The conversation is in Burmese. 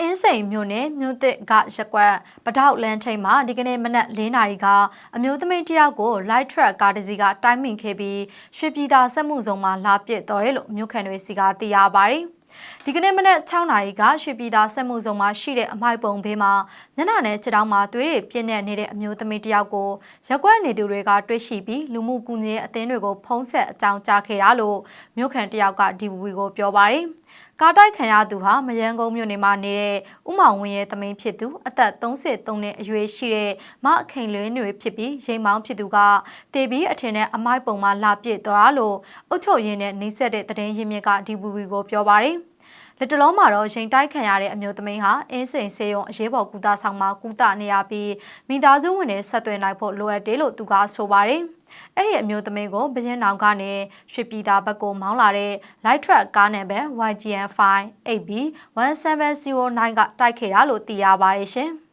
အင်းစိန်မြို့နယ်မြို့သစ်ကရက်ကွက်ပတောက်လန်းထိပ်မှာဒီကနေ့မနက်၄နာရီကအမျိုးသမီးတစ်ယောက်ကို light truck ကားတစ်စီးကတိုင်းမိန်ခဲ့ပြီးရွှေပြည်သာစက်မှုဇုံမှာလာပစ်တော်ရဲလို့မြို့ခံတွေစီကသိရပါတယ်။ဒီကနေ့မနက်6နာရီကရွှေပြည်သာစက်မှုဇုံမှာရှိတဲ့အမိုက်ပုံဘေးမှာညနာနဲ့ခြေထောက်မှာသွေးတွေပြင်းနေနေတဲ့အမျိုးသမီးတစ်ယောက်ကိုရက်ကွက်နေသူတွေကတွေ့ရှိပြီးလူမှုကူညီရေးအသင်းတွေကိုဖုံးဆက်အကြောင်းကြားခဲ့တာလို့မြို့ခံတစ်ယောက်က DVB ကိုပြောပါတယ်။ကားတိုက်ခံရသူဟာမယန်းကုန်းမြို့နယ်မှာနေတဲ့ဥမောင်ဝင်းရဲ့သမင်းဖြစ်သူအသက်33နှစ်အရွယ်ရှိတဲ့မအခိန်လွင်းတွေဖြစ်ပြီးရိမ်မောင်းဖြစ်သူကတေဘီအထင်နဲ့အမိုက်ပုံမှာလာပစ်သွားလို့အုတ်ချုပ်ရင်းနဲ့နှိစက်တဲ့တည်င်းရင်းမြစ်က DVB ကိုပြောပါတယ် လက်တလုံးမှာတော့ရင်တိုက်ခံရတဲ့အမျိုးသမီးဟာအင်းစိန်ဆေးရုံအရေးပေါ်ကူတာဆောင်မှာကူတာနေရပြီးမိသားစုဝင်တွေဆက်သွယ်နိုင်ဖို့လိုအပ်တယ်လို့သူကဆိုပါတယ်။အဲ့ဒီအမျိုးသမီးကိုဘရင်နောင်ကနေရွှေပြည်သာဘက်ကိုမောင်းလာတဲ့ light truck ကားနဲ့ပဲ YGN 5 8B 1709 ကတိုက်ခဲ့တာလို့သိရပါတယ်ရှင်။